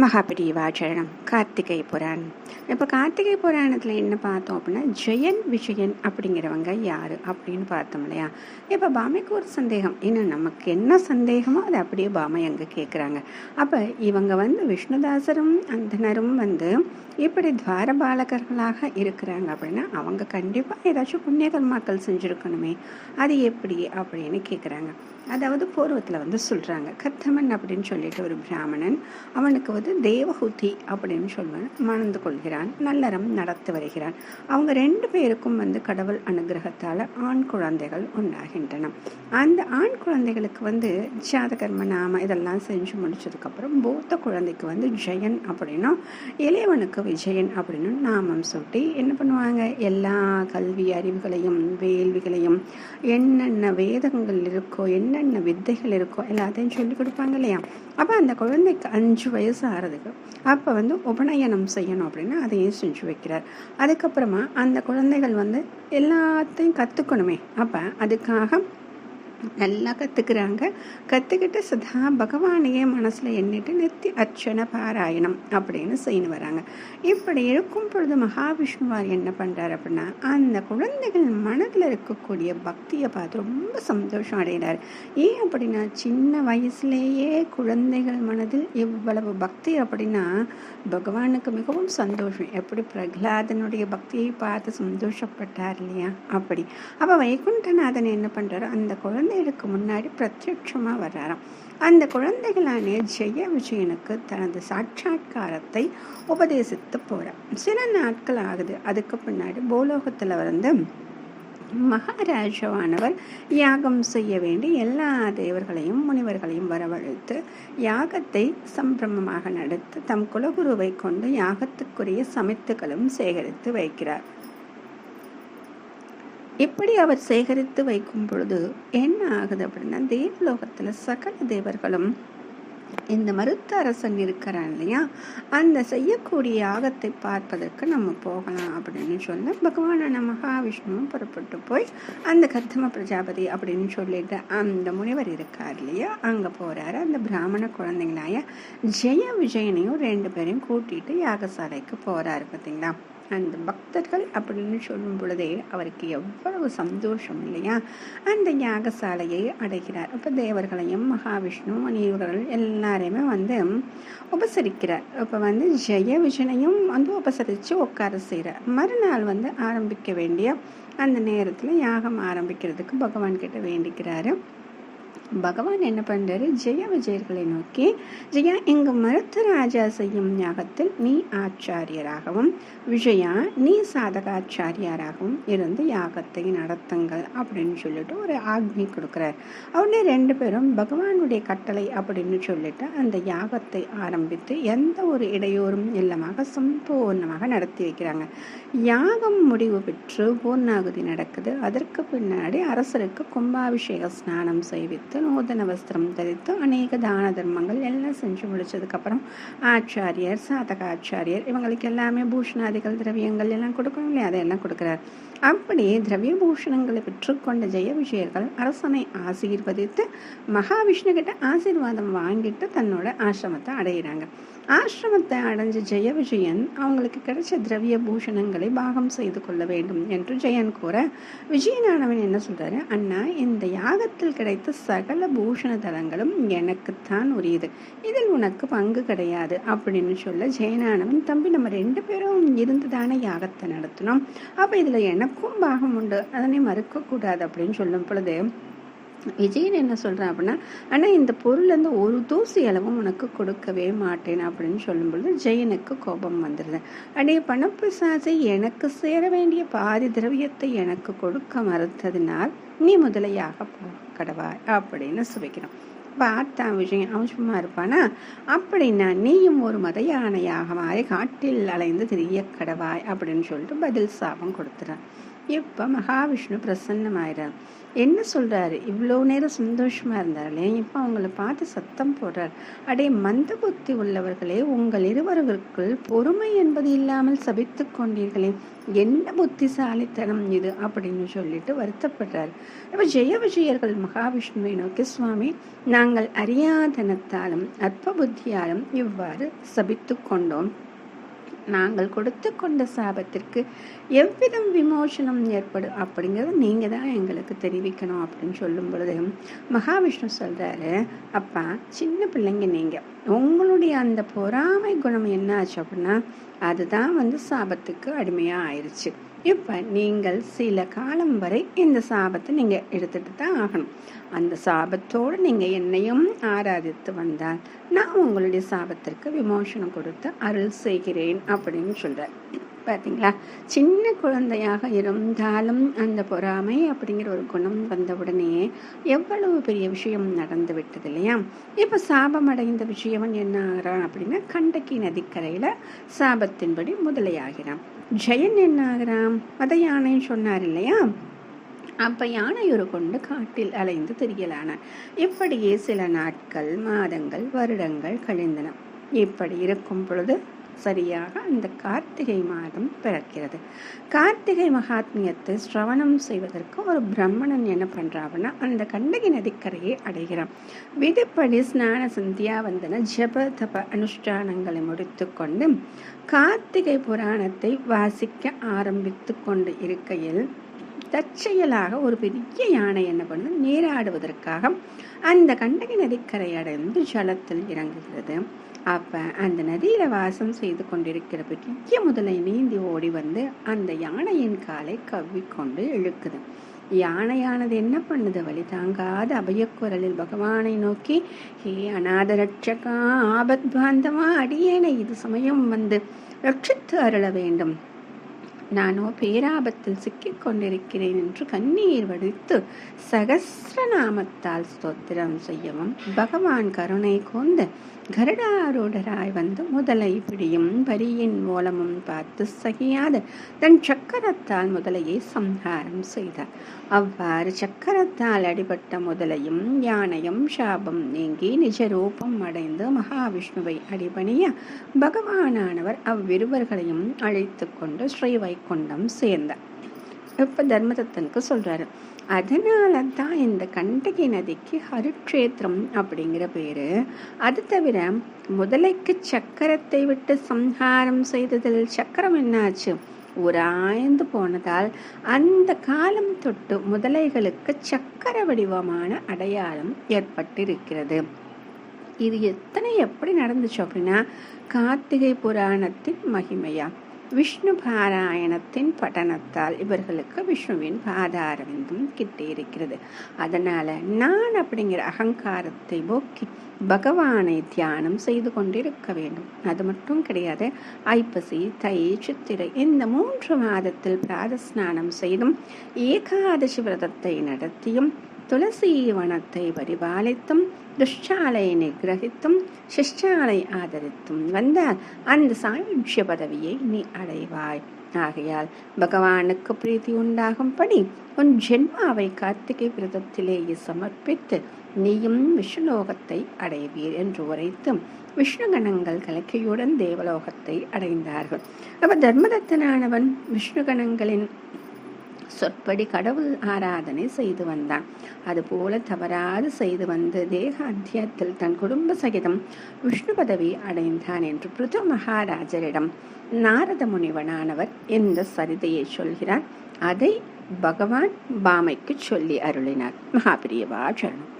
மகாபிரிவாச்சரணம் கார்த்திகை புராணம். இப்போ கார்த்திகை புராணத்தில் என்ன பார்த்தோம் அப்படின்னா ஜெயன் விஜயன் அப்படிங்கிறவங்க யார் அப்படின்னு பார்த்தோம் இல்லையா? இப்போ பாமைக்கு ஒரு சந்தேகம். ஏன்னா நமக்கு என்ன சந்தேகமோ அதை அப்படியே பாமை அங்கே கேட்குறாங்க அப்போ இவங்க வந்து விஷ்ணுதாசரும் அந்தனரும் வந்து இப்படி துவாரபாலகர்களாக இருக்கிறாங்க அப்படின்னா அவங்க கண்டிப்பாக ஏதாச்சும் புண்ணிய கர்மாக்கள் செஞ்சுருக்கணுமே. அது எப்படி அப்படின்னு கேட்குறாங்க அதாவது பூர்வத்தில் வந்து சொல்கிறாங்க கத்தமன் அப்படின்னு சொல்லிட்டு ஒரு பிராமணன் அவனுக்கு வந்து தேவஹுதி அப்படின்னு சொல்வன். மணந்து கொள்கிறான் நல்லறம் நடத்தி வருகிறான். அவங்க ரெண்டு பேருக்கும் வந்து கடவுள் அனுகிரகத்தால் ஆண் குழந்தைகள் உண்டாகின்றன. அந்த ஆண் குழந்தைகளுக்கு வந்து ஜாதகர்ம நாம இதெல்லாம் செஞ்சு முடிச்சதுக்கப்புறம் பூத்த குழந்தைக்கு வந்து ஜெயன் அப்படின்னா இளையவனுக்கு விஜயன் அப்படின்னு நாமம் சூட்டி என்ன பண்ணுவாங்க? எல்லா கல்வி அறிவுகளையும் வேள்விகளையும் என்னென்ன வேதங்கள் இருக்கோ என்ன என்னென்ன வித்தைகள் இருக்கோ எல்லாத்தையும் சொல்லி கொடுப்பாங்க இல்லையா? அப்போ அந்த குழந்தைக்கு அஞ்சு வயசு ஆகிறதுக்கு அப்போ வந்து உபநயனம் செய்யணும் அப்படின்னா அதையும் செஞ்சு வைக்கிறார். அதுக்கப்புறமா அந்த குழந்தைகள் வந்து எல்லாத்தையும் கற்றுக்கணுமே அப்போ அதுக்காக நல்லா கற்றுக்குறாங்க கற்றுக்கிட்டு சதா பகவானையே மனசில் எண்ணிட்டு நித்திய அர்ச்சனை பாராயணம் அப்படின்னு செய்து வராங்க. இப்படி இருக்கும் பொழுது மகாவிஷ்ணுவார் என்ன பண்ணுறாரு அப்படின்னா அந்த குழந்தைகள் மனதில் இருக்கக்கூடிய பக்தியை பார்த்து ரொம்ப சந்தோஷம் அடைகிறார். ஏன் அப்படின்னா சின்ன வயசுலேயே குழந்தைகள் மனதில் இவ்வளவு பக்தி அப்படின்னா பகவானுக்கு மிகவும் சந்தோஷம். எப்படி பிரகலாதனுடைய பக்தியை பார்த்து சந்தோஷப்பட்டார் இல்லையா? அப்படி. அப்போ வைகுண்டநாதன் என்ன பண்ணுறாரு அந்த குழந்தை குழந்தைகளுக்கு முன்னாடி பிரத்யட்சமாக வர்றாராம். அந்த குழந்தைகளான ஜெய விஜயனுக்கு தனது சாட்சா்காரத்தை உபதேசித்து போகிறார் சில நாட்கள் ஆகுது. அதுக்கு பின்னாடி பூலோகத்தில் வந்து மகாராஜாவானவர் யாகம் செய்ய வேண்டி எல்லா தேவர்களையும் முனிவர்களையும் வரவழைத்து யாகத்தை சம்பிரமமாக நடத்து தம் குலகுருவை கொண்டு யாகத்துக்குரிய சமைத்துகளும் சேகரித்து வைக்கிறார். இப்படி அவர் சேகரித்து வைக்கும் பொழுது என்ன ஆகுது அப்படின்னா தேவலோகத்தில் சகல தேவர்களும் இந்த மருத்த அரசன் இருக்கிறான் இல்லையா? அந்த செய்யக்கூடிய யாகத்தை பார்ப்பதற்கு நம்ம போகலாம் அப்படின்னு சொல்ல பகவானான மகாவிஷ்ணுவும் புறப்பட்டு போய் அந்த கர்த்தம பிரஜாபதி அப்படின்னு சொல்லிட்டு அந்த முனிவர் இருக்கார் இல்லையா? அங்கே போகிறாரு அந்த பிராமண குழந்தைங்களாய ஜெய விஜயனையும் ரெண்டு பேரையும் கூட்டிட்டு யாகசாலைக்கு போகிறாரு பார்த்தீங்களா அந்த பக்தர்கள் அப்படின்னு சொல்லும் பொழுதே அவருக்கு எவ்வளவு சந்தோஷம் இல்லையா? அந்த யாகசாலையை அடைகிறார். அப்போ தேவர்களையும் மகாவிஷ்ணு முனிவர்கள் எல்லாரையுமே வந்து உபசரிக்கிறார். இப்போ வந்து ஜெய விஜனையும் வந்து உபசரித்து உட்கார செய்கிறார் மறுநாள் வந்து ஆரம்பிக்க வேண்டிய அந்த நேரத்தில் யாகம் ஆரம்பிக்கிறதுக்கு பகவான்கிட்ட வேண்டிக்கிறாரு. பகவான் என்ன பண்ணுறாரு ஜெய விஜயர்களை நோக்கி ஜெயா இங்கு மருத்து ராஜா செய்யும் யாகத்தில் நீ ஆச்சாரியராகவும் விஜயா நீ சாதகாச்சாரியாராகவும் இருந்து யாகத்தை நடத்துங்கள் அப்படின்னு சொல்லிட்டு ஒரு ஆக்னி கொடுக்குறார். உடனே ரெண்டு பேரும் பகவானுடைய கட்டளை அப்படின்னு சொல்லிட்டு அந்த யாகத்தை ஆரம்பித்து எந்த ஒரு இடையூறும் இல்லமாக சம்பூர்ணமாக நடத்தி வைக்கிறாங்க. யாகம் முடிவு பெற்று பூர்ணாகுதி நடக்குது. அதற்கு பின்னாடி அரசருக்கு கும்பாபிஷேக ஸ்நானம் செய்வித்து நூதன வஸ்திரம் தரித்து அநேக தான தர்மங்கள் எல்லாம் செஞ்சு முடிச்சதுக்கப்புறம் ஆச்சாரியர் சாதக ஆச்சாரியர் இவங்களுக்கு எல்லாமே பூஷணாதிகள் திரவியங்கள் எல்லாம் கொடுக்கணும் இல்லையா? அதையெல்லாம் கொடுக்குறார். அப்படியே திரவிய பூஷணங்களை பெற்றுக்கொண்ட ஜெய விஜயர்கள் அரசனை ஆசீர்வதித்து மகாவிஷ்ணு கிட்ட ஆசீர்வாதம் வாங்கிட்டு தன்னோட ஆசிரமத்தை அடையிறாங்க. ஆசிரமத்தை அடைஞ்ச ஜெய விஜயன் அவங்களுக்கு கிடைச்ச திரவிய பூஷணங்களை பாகம் செய்து கொள்ள வேண்டும் என்று ஜெயன் கூற விஜயநாதவன் என்ன சொல்றாரு? அண்ணா இந்த யாகத்தில் கிடைத்த சகல பூஷண தலங்களும் எனக்குத்தான் உரியது. இதில் உனக்கு பங்கு கிடையாது அப்படின்னு சொல்ல ஜெயநாதவன் தம்பி நம்ம ரெண்டு பேரும் இருந்துதானே யாகத்தை நடத்தினோம். அப்போ இதில் எனக்கும் பாகம் உண்டு. அதனை மறுக்கக்கூடாது அப்படின்னு சொல்லும் பொழுது விஜயன் என்ன சொல்கிறான் அப்படின்னா ஆனால் இந்த பொருள் வந்து ஒரு தூசி அளவும் உனக்கு கொடுக்கவே மாட்டேன் அப்படின்னு சொல்லும்பொழுது ஜெயனுக்கு கோபம் வந்துடுது அடைய பணப்பிசாசை எனக்கு சேர வேண்டிய பாதி திரவியத்தை எனக்கு கொடுக்க மறுத்ததினால் நீ முதலையாக போ கடவாய் அப்படின்னு சுவைக்கிறோம் பார்த்தா விஷயம் அவசியமா இருப்பானா? அப்படின்னா நீயும் ஒரு மத யானையாக மாறி காட்டில் அலைந்து திரிய கடவாய் அப்படின்னு சொல்லிட்டு பதில் சாபம் கொடுத்துறான். இப்போ மகாவிஷ்ணு பிரசன்னமாயிறார்? என்ன சொல்கிறாரு இவ்வளோ நேரம் சந்தோஷமாக இருந்தார்களே இப்போ அவங்கள பார்த்து சத்தம் போடுறார். அடே மந்த புத்தி உள்ளவர்களே உங்கள் இருவர்களுக்குள் பொறுமை என்பது இல்லாமல் சபித்து கொண்டீர்களே. என்ன புத்திசாலித்தனம் இது அப்படின்னு சொல்லிட்டு வருத்தப்படுறார். இப்போ ஜெய விஜயர்கள் மகாவிஷ்ணுவை நோக்கி சுவாமி நாங்கள் அறியாதனத்தாலும் அற்ப புத்தியாலும் இவ்வாறு சபித்து கொண்டோம். நாங்கள் கொடுத்து கொண்ட சாபத்திற்கு எவ்விதம் விமோசனம் ஏற்படும் அப்படிங்கிறத நீங்கள் தான் எங்களுக்கு தெரிவிக்கணும் அப்படின்னு சொல்லும் பொழுது மகாவிஷ்ணு சொல்கிறாரு அப்பா சின்ன பிள்ளைங்க நீங்கள் உங்களுடைய அந்த பொறாமை குணம் என்ன ஆச்சு அப்படின்னா அதுதான் வந்து சாபத்துக்கு அடிமையாக ஆயிடுச்சு இப்போ நீங்கள் சில காலம் வரை இந்த சாபத்தை நீங்கள் எடுத்துட்டு தான் ஆகணும். அந்த சாபத்தோடு நீங்கள் என்னையும் ஆராதித்து வந்தால் நான் உங்களுடைய சாபத்திற்கு விமோசனம் கொடுத்து அருள் செய்கிறேன் அப்படின்னு சொல்கிறார் பார்த்தீங்களா சின்ன குழந்தையாக இருந்தாலும் அந்த பொறாமை அப்படிங்கிற ஒரு குணம் வந்தவுடனே எவ்வளவு பெரிய விஷயம் நடந்து விட்டது இல்லையா? இப்போ சாபம் அடைந்த விஷயவன் என்ன ஆகிறான் அப்படின்னா கண்டக்கி நதிக்கரையில் சாபத்தின்படி முதலையாகிறான். ஜெயன் என்ன ஆகிறான் மத யானைன்னு சொன்னார் இல்லையா? அப்போ யானையொரு கொண்டு காட்டில் அலைந்து திரியலான இப்படியே சில நாட்கள் மாதங்கள் வருடங்கள் கழிந்தன. இப்படி இருக்கும் பொழுது சரியாக அந்த கார்த்திகை மாதம் பிறக்கிறது. கார்த்திகை மகாத்மியத்தை சிரவணம் செய்வதற்கு ஒரு பிரம்மணன் என்ன பண்ணுறாங்கன்னா அந்த கண்டகி நதிக்கரையை அடைகிறான். விதிப்படி ஸ்நான சந்தியா வந்தன ஜப தப அனுஷ்டானங்களை முடித்து கொண்டு கார்த்திகை புராணத்தை வாசிக்க ஆரம்பித்து கொண்டு இருக்கையில் தற்செயலாக ஒரு பெரிய யானை என்ன பண்ணுது நீராடுவதற்காக அந்த கண்டகி நதிக்கரை அடைந்து ஜலத்தில் இறங்குகிறது. அப்போ அந்த நதியில் வாசம் செய்து கொண்டிருக்கிற பெரிய முதலை நீந்தி ஓடி வந்து அந்த யானையின் காலை கவ்விக்கொண்டு இழுக்குது. யானையானது என்ன பண்ணுது? வழி தாங்காத அபயக்குரலில் பகவானை நோக்கி ஹே அநாதரட்சகா ஆபத் பாந்தமா அடியேனை இது சமயம் வந்து ரட்சித்து அருள வேண்டும். நானோ பேராபத்தில் சிக்கிக் கொண்டிருக்கிறேன் என்று கண்ணீர் வடித்து சகசிரநாமத்தால் ஸ்தோத்திரம் செய்யவும் பகவான் கருணை கூர்ந்து கருடாரூடராய் வந்து முதலை பிடியும் பரியின் மூலமும் பார்த்து சகியாத. தன் சக்கரத்தால் முதலையை சம்ஹாரம் செய்தார். அவ்வாறு சக்கரத்தால் அடிபட்ட முதலையும் யானையும் சாபம் நீங்கி நிஜ ரூபம் அடைந்து மகாவிஷ்ணுவை அடிபணிய பகவானானவர் அவ்விருவர்களையும் அழைத்து கொண்டு ஸ்ரீ கொண்டம் சேர்ந்தார். இப்போ தர்மதத்தனுக்கு சொல்றாரு அதனால தான் இந்த கண்டகி நதிக்கு ஹரிக்ஷேத்திரம் அப்படிங்கிற பேரு. அது தவிர முதலைக்கு சக்கரத்தை விட்டு சம்ஹாரம் செய்ததில் சக்கரம் என்னாச்சு? உராய்ந்து போனதால் அந்த காலம் தொட்டு முதலைகளுக்கு சக்கர வடிவமான அடையாளம் ஏற்பட்டிருக்கிறது. இது எத்தனை எப்படி நடந்துச்சு அப்படின்னா கார்த்திகை புராணத்தின் மகிமையா? விஷ்ணு பாராயணத்தின் பட்டணத்தால் இவர்களுக்கு விஷ்ணுவின் பாதாரவிந்தம் கிட்டே இருக்கிறது அதனால நான் அப்படிங்கிற அகங்காரத்தை போக்கி பகவானை தியானம் செய்து கொண்டிருக்க வேண்டும். அது மட்டும் கிடையாது ஐப்பசி தை சித்திரை இந்த மூன்று மாதத்தில் பிராத ஸ்நானம் செய்தும் ஏகாதசி விரதத்தை நடத்தியும் துளசி வனத்தை பரிபாலித்தும் துஷ்டாலை நிகிரகித்தும் சிஷ்டாலை ஆதரித்தும் வந்தால் அந்த சாயுட்சிய பதவியை நீ அடைவாய். ஆகையால் பகவானுக்கு பிரீத்தி உண்டாகும்படி உன் ஜென்மாவை கார்த்திகை விரதத்திலேயே சமர்ப்பித்து நீயும் விஷ்ணுலோகத்தை அடைவீர் என்று உரைத்து விஷ்ணு கணங்கள் கலக்கையுடன் தேவலோகத்தை அடைந்தார்கள். அப்ப தர்மதத்தனானவன் விஷ்ணு கணங்களின் சொற்படி கடவுள் ஆராதனை செய்து வந்தான். அதுபோல தவறாது செய்து வந்து தேக அத்தியத்தில் தன் குடும்ப சகிதம் விஷ்ணு பதவி அடைந்தான் என்று பிருது மகாராஜரிடம் நாரத முனிவனானவர் இந்த சரிதையை சொல்கிறார்? அதை பகவான் பாமைக்கு சொல்லி அருளினார். மகாபிரியவா சரணம்.